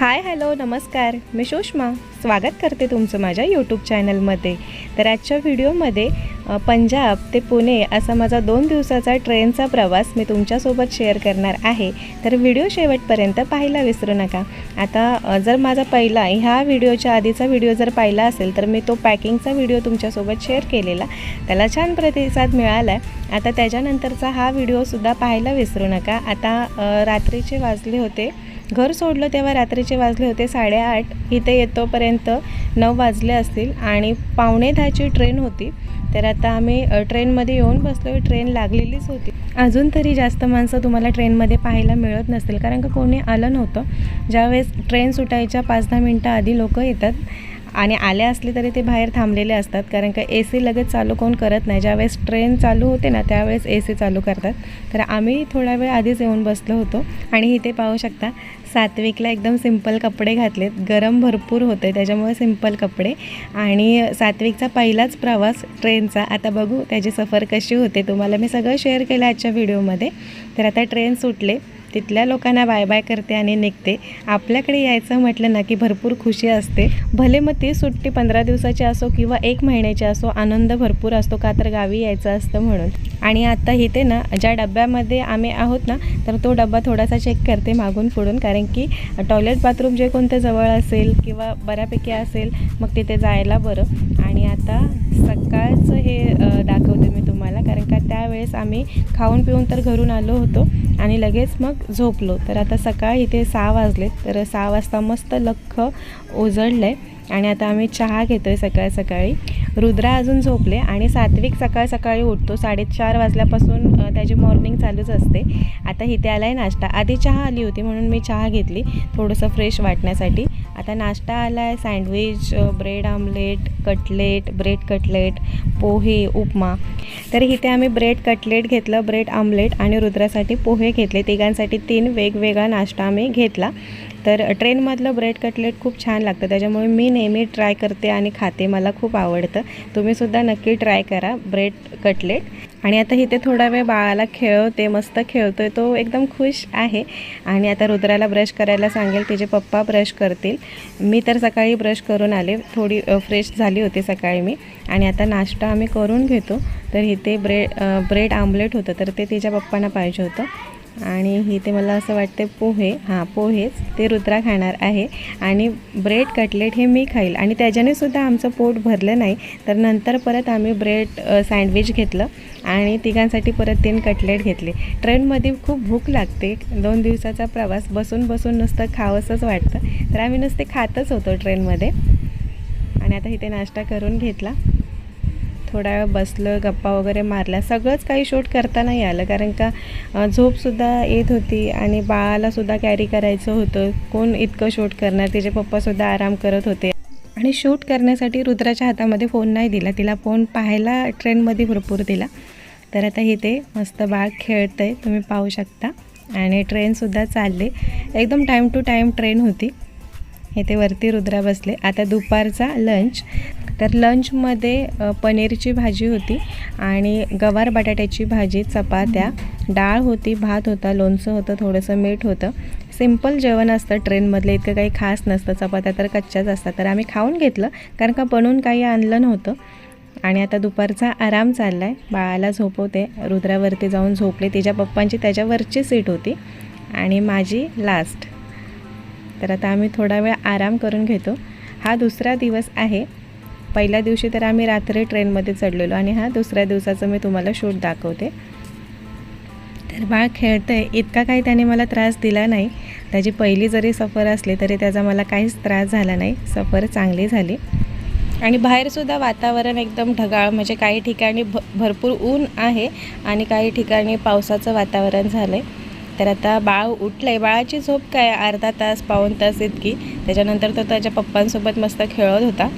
Hi hello नमस्कार. मी सुषमा. स्वागत करते तुमचं माझ्या यूट्यूब चॅनलमध्ये तर आजच्या व्हिडिओमध्ये पंजाब ते पुणे असा माझा दोन दिवसाचा ट्रेनचा प्रवास मी तुमच्यासोबत शेअर करणार आहे. तर व्हिडिओ शेवटपर्यंत पाहायला विसरू नका. आता जर माझा पहिला ह्या व्हिडिओच्या आधीचा व्हिडिओ जर पाहिला असेल तर मी तो पॅकिंगचा व्हिडिओ तुमच्यासोबत शेअर केलेला. त्याला छान प्रतिसाद मिळाला. आहे आता त्याच्यानंतरचा हा व्हिडिओसुद्धा पाहायला विसरू नका. आता रात्रीचे वाजले होते. घर सोडलं तेव्हा रात्रीचे वाजले होते साडेआठ. इथे येतोपर्यंत नऊ वाजले असतील आणि पावणे दहाची ट्रेन होती. तर आता आम्ही ट्रेनमध्ये येऊन बसलो ट्रेन लागलेलीच होती. अजून तरी जास्त माणसं तुम्हाला ट्रेनमध्ये पाहायला मिळत नसतील. कारण का कोणी आलं नव्हतं. ज्यावेळेस ट्रेन सुटायच्या पाच दहा मिनटं आधी लोक येतात आणि आले असले तरी ते बाहेर थांबलेले असतात. कारण का ए सी लगेच चालू कोण करत नाही. ज्यावेळेस ट्रेन चालू होते ना त्यावेळेस ए सी चालू करतात. तर आम्ही थोडा वेळ आधीच येऊन बसलो होतो. आणि इथे पाहू शकता सात्विकला एकदम सिंपल कपडे घातलेत. गरम भरपूर होते त्याच्यामुळे सिंपल कपडे. आणि सात्विकचा पहिलाच प्रवास ट्रेनचा आता बघू त्याची सफर कशी होते. तुम्हाला मी सगळं शेअर केलं आजच्या व्हिडिओमध्ये तर आता ट्रेन सुटले. तिथल्या लोकांना बाय बाय करते आणि निघते. आपल्याकडे यायचं म्हटलं ना की भरपूर खुशी असते. भले मग ती सुट्टी पंधरा दिवसाची असो किंवा एक महिन्याची असो आनंद भरपूर असतो का तर गावी यायचं असतं म्हणून. आणि आता इथे ना ज्या डब्यामध्ये आम्ही आहोत ना तर तो डब्बा थोडासा चेक करते मागून पुढून. कारण की टॉयलेट बाथरूम जे कोणतं जवळ असेल किंवा बऱ्यापैकी असेल मग तिथे जायला बरं. आणि आता सकाळचं हे दाखवते मी तुम्हाला कारण का त्यावेळेस आम्ही खाऊन पिऊन तर घरून आलो होतो आणि लगेच मग झोपलो. तर आता सकाळ इथे सहा वाजलेत तर सहा वाजता मस्त लख्ख उजळलं आहे आणि आता आम्ही चहा घेतो आहे सकाळ सकाळी. रुद्रा अजून झोपले आणि सात्विक सकाळ सकाळी उठतो. साडेचार वाजल्यापासून त्याची मॉर्निंग चालूच असते. आता इथे आला आहे नाश्ता. आधी चहा आली होती म्हणून मी चहा घेतली थोडंसं फ्रेश वाटण्यासाठी. आता नाश्ता आला आहे sandwich bread omelette cutlet bread cutlet pohe upma. तर इथे आम्ही ब्रेड कटलेट घेतलं ब्रेड आमलेट आणि रुद्रासाठी पोहे घेतले. तिघांसाठी तीन वेगवेगळा नाश्ता आम्ही घेतला. तर ट्रेनमधलं ब्रेड कटलेट खूप छान लागतं. त्याच्यामुळे मी नेहमी ट्राय करते आणि खाते. मला खूप आवडतं. तुम्हीसुद्धा नक्की ट्राय करा ब्रेड कटलेट आणि आता इथे थोडा वेळ बाळाला खेळवते मस्त खेळतोय तो एकदम खुश आहे. आणि आता रुद्राला ब्रश करायला सांगेल तिचे पप्पा ब्रश करतील. मी तर सकाळी ब्रश करून आले थोडी फ्रेश झाली होती सकाळी मी. आणि आता नाश्ता आम्ही करून घेतो. तर इथे ब्रेड ब्रेड आमलेट होतं तर ते तिच्या पप्पांना पाहिजे होतं. आणि इथे मला असं वाटते पोहे. हां पोहेच. ते रुद्रा खाणार आहे. आणि ब्रेड कटलेट हे मी खाईल. आणि त्याच्याने सुद्धा आमचं पोट भरलं नाही. तर नंतर परत आम्ही ब्रेड सँडविच घेतलं. आणि तिघांसाठी परत तीन कटलेट घेतले. ट्रेनमध्ये खूप भूक लागते. दोन दिवसाचा प्रवास. बसून बसून नुसतं खावंसंच वाटतं. तर आम्ही नुसते खातच होतो ट्रेनमध्ये. आणि आता इथे नाश्ता करून घेतला. थोडा वेळ बसलं गप्पा वगैरे मारल्या. सगळंच काही शूट करता नाही आलं. कारण का झोपसुद्धा येत होती आणि बाळालासुद्धा कॅरी करायचं होतं. कोण इतकं शूट करणार? तिचे पप्पासुद्धा आराम करत होते. आणि शूट करण्यासाठी रुद्राच्या हातामध्ये फोन नाही दिला. तिला फोन पाहायला ट्रेनमध्ये भरपूर दिला. तर आता इथे मस्त बाळ खेळतं आहे तुम्ही पाहू शकता. आणि ट्रेनसुद्धा चालले. एकदम टाईम टू टाईम ट्रेन होती. इथे वरती रुद्रा बसले. आता दुपारचा लंच तर लंचमध्ये पनीरची भाजी होती आणि गवार बटाट्याची भाजी चपात्या डाळ होती भात होता लोणचं होतं थोडंसं मीठ होतं. सिंपल जेवण असतं ट्रेनमधलं इतकं काही खास नसतं. चपात्या तर कच्च्याच असतात. तर आम्ही खाऊन घेतलं कारण का बनवून काही आणलं नव्हतं. आणि आता दुपारचा आराम चालला आहे बाळाला झोपवते. रुद्रावरती जाऊन झोपले. तिच्या पप्पांची त्याच्यावरची सीट होती. आणि माझी लास्ट तर आता आम्ही थोडा वेळ आराम करून घेतो. हा दुसरा दिवस आहे. पहिल्या दिवशी तर आम्ही रात्री ट्रेनमध्ये चढलेलो आणि हा दुसऱ्या दिवसाचं मी तुम्हाला शूट दाखवते. तर बाळ खेळतं आहे इतका काही त्याने मला त्रास दिला नाही. त्याची पहिली जरी सफर असली तरी त्याचा मला काहीच त्रास झाला नाही. सफर चांगली झाली. आणि बाहेरसुद्धा वातावरण एकदम ढगाळ म्हणजे काही ठिकाणी भ भरपूर ऊन आहे आणि काही ठिकाणी पावसाचं वातावरण झालं आहे तर आता बाळ उठलं आहे बाळाची झोप काय? अर्धा तास पाऊण तास इतकी. त्याच्यानंतर तो त्याच्या पप्पांसोबत मस्त खेळत होता.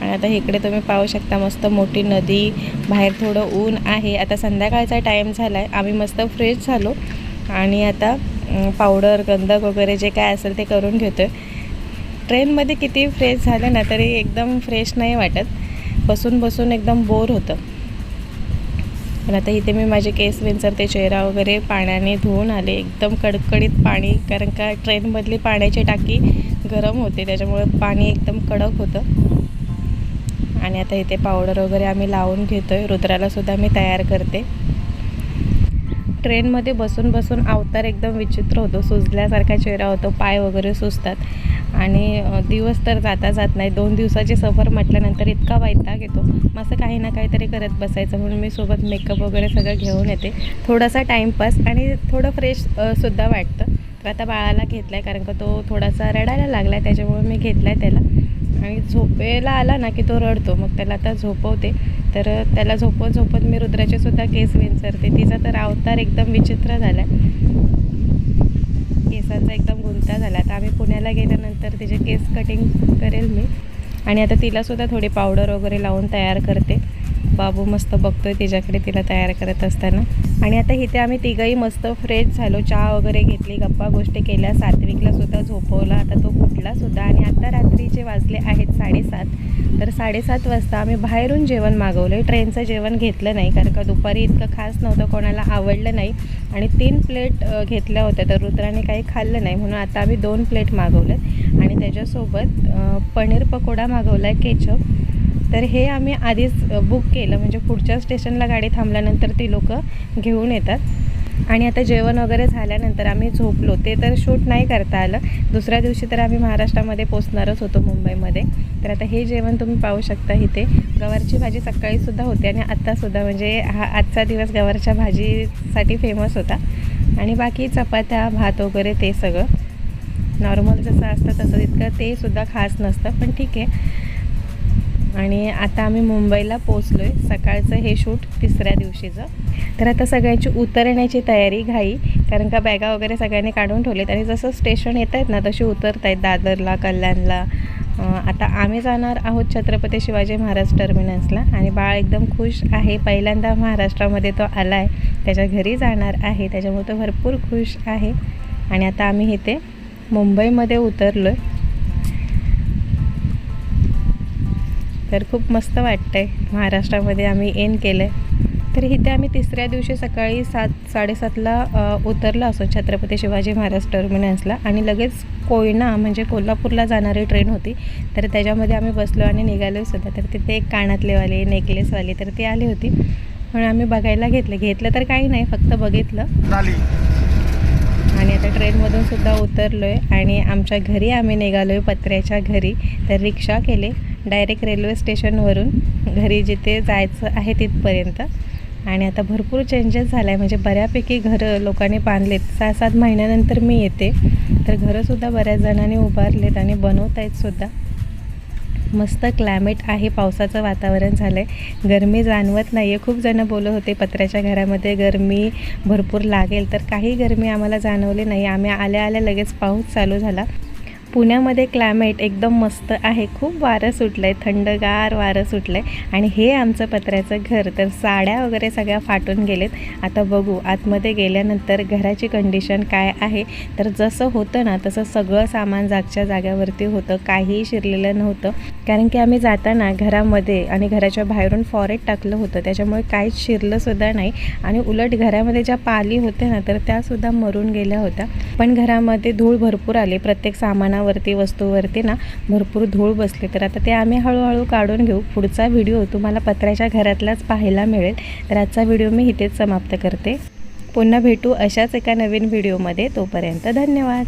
आणि आता इकडे तुम्ही पाहू शकता मस्त मोठी नदी बाहेर थोडं ऊन आहे. आता संध्याकाळचा टाईम झाला आहे आम्ही मस्त फ्रेश झालो. आणि आता पावडर गंधक वगैरे जे काय असेल ते करून घेतो आहे ट्रेनमध्ये किती फ्रेश झालं ना तरी एकदम फ्रेश नाही वाटत. बसून बसून एकदम बोर होतं. पण आता इथे मी माझे केस विंचरते चेहरा वगैरे पाण्याने धुवून आले. एकदम कडकडीत पाणी कारण का ट्रेनमधली पाण्याची टाकी गरम होते त्याच्यामुळे पाणी एकदम कडक होतं. आणि आता इथे पावडर वगैरे आम्ही लावून घेतो आहे रुद्रालासुद्धा मी तयार करते. ट्रेनमध्ये बसून बसून अवतार एकदम विचित्र होतो. सुजल्यासारखा चेहरा होतो. पाय वगैरे सुजतात. आणि दिवस तर जाता जात नाही. दोन दिवसाची सफर म्हटल्यानंतर इतका वैताग येतो. मग असं काही ना काहीतरी करत बसायचं म्हणून मी सोबत मेकअप वगैरे सगळं घेऊन येते. थोडासा टाईमपास आणि थोडं फ्रेश सुद्धा वाटतं. तर आता बाळाला घेतला आहे कारण का तो थोडासा रडायला लागला आहे त्याच्यामुळे मी घेतला आहे त्याला. आणि झोपेला आला ना की तो रडतो. मग त्याला आता झोपवते. तर त्याला झोपत झोपत मी रुद्राचे सुद्धा केस विंचरते तिचा तर अवतार एकदम विचित्र झाला आहे केसांचा एकदम गुंता झाला. आता आम्ही पुण्याला गेल्यानंतर तिचे केस कटिंग करेल मी. आणि आता तिलासुद्धा थोडी पावडर वगैरे लावून तयार करते. बाबू मस्त बघतोय तिच्याकडे तिला तयार करत असताना. आणि आता इथे आम्ही तिघंही मस्त फ्रेश झालो. चहा वगैरे घेतली गप्पा गोष्टी केल्या. सात्विकला सुद्धा झोपवला. आता तो कुठला सुद्धा. आणि आता रात्रीचे वाजले आहेत साडेसात. तर साडेसात वाजता आम्ही बाहेरून जेवण मागवलं ट्रेनचं जेवण घेतलं नाही कारण का दुपारी इतकं खास नव्हतं कोणाला आवडलं नाही. आणि तीन प्लेट घेतल्या होत्या तर रुद्राने काही खाल्लं नाही. म्हणून आता आम्ही दोन प्लेट मागवलं आणि त्याच्यासोबत पनीर पकोडा मागवला आहे केचप. तर हे आम्ही आधीच बुक केलं. म्हणजे पुढच्या स्टेशनला गाडी थांबल्यानंतर ती लोकं घेऊन येतात. आणि आता जेवण वगैरे झाल्यानंतर आम्ही झोपलो. ते तर शूट नाही करता आलं. दुसऱ्या दिवशी तर आम्ही महाराष्ट्रामध्ये पोचणारच होतो मुंबईमध्ये. तर आता हे जेवण तुम्ही पाहू शकता इथे. गवारची भाजी सकाळीसुद्धा होती आणि आत्तासुद्धा म्हणजे हा आजचा दिवस गवारच्या भाजीसाठी फेमस होता. आणि बाकी चपात्या भात वगैरे ते सगळं. नॉर्मल जसं असतं तसं इतकं ते सुद्धा खास नसतं पण ठीक आहे. आणि आता आम्ही मुंबईला पोचलो आहे सकाळचं हे शूट तिसऱ्या दिवशीचं. तर आता सगळ्यांची उतरण्याची तयारी घाई कारण का बॅगा वगैरे सगळ्यांनी काढून ठेवलेत. आणि जसं स्टेशन येत आहेत ना तशी उतरत आहेत दादरला कल्याणला. आता आम्ही जाणार आहोत छत्रपती शिवाजी महाराज टर्मिनसला. आणि बाळ एकदम खुश आहे. पहिल्यांदा महाराष्ट्रामध्ये तो आला आहे त्याच्या घरी जाणार आहे. त्याच्यामुळे तो भरपूर खुश आहे. आणि आता आम्ही इथे मुंबईमध्ये उतरलो आहे तर खूप मस्त वाटतं आहे महाराष्ट्रामध्ये आम्ही एन केलं आहे तर इथे आम्ही तिसऱ्या दिवशी सकाळी सात साडेसातला उतरलो असो छत्रपती शिवाजी महाराज टर्मिनसला आणि लगेच कोयना म्हणजे कोल्हापूरला जाणारी ट्रेन होती. तर त्याच्यामध्ये आम्ही बसलो आणि निघालो सुद्धा. तर तिथे एक कानातलेवाले नेकलेसवाले तर ती आली होती. म्हणून आम्ही बघायला घेतलं. घेतलं तर काही नाही फक्त बघितलं. आणि आता ट्रेनमधून सुद्धा उतरलो आहे आणि आमच्या घरी आम्ही निघालो आहे पत्र्याच्या घरी. तर रिक्षा केले. डायरेक्ट रेल्वे स्टेशनवरून घरी जिथे जायचं आहे तिथपर्यंत. आणि आता भरपूर चेंजेस झाला आहे म्हणजे बऱ्यापैकी घरं लोकांनी बांधलेत. सहा सात महिन्यानंतर मी येते. तर घरंसुद्धा बऱ्याच जणांनी उभारलेत आणि बनवत आहेत सुद्धा. मस्त क्लायमेट आहे पावसाचं वातावरण झालं आहे गरमी जाणवत नाही आहे खूप जणं बोलत होते पत्र्याच्या घरामध्ये गरमी भरपूर लागेल. तर काही गरमी आम्हाला जाणवली नाही. आम्ही आल्या आल्या लगेच पाऊस चालू झाला. पुण्यामध्ये क्लायमेट एकदम मस्त आहे. खूप वारं सुटलं आहे थंडगार वारं सुटलं आहे आणि हे आमचं पत्र्याचं घर. तर साड्या वगैरे सगळ्या फाटून गेलेत. आता बघू आतमध्ये गेल्यानंतर घराची कंडिशन काय आहे? तर जसं होतं ना तसं सगळं सामान जागच्या जाग्यावरती होतं. काहीही शिरलेलं नव्हतं. कारण की आम्ही जाताना घरामध्ये आणि घराच्या बाहेरून फॉरेट टाकलं होतं. त्याच्यामुळे काहीच शिरलंसुद्धा नाही. आणि उलट घरामध्ये ज्या पाली होत्या ना तर त्यासुद्धा मरून गेल्या होत्या. पण घरामध्ये धूळ भरपूर आली. प्रत्येक सामानावर सामानावरती वस्तूवरती ना भरपूर धूळ बसली. तर आता ते आम्ही हळूहळू काढून घेऊ. पुढचा व्हिडिओ तुम्हाला पत्र्याच्या घरातलाच पाहायला मिळेल. तर आजचा व्हिडिओ मी इथेच समाप्त करते. पुन्हा भेटू अशाच एका नवीन व्हिडिओमध्ये. तोपर्यंत धन्यवाद.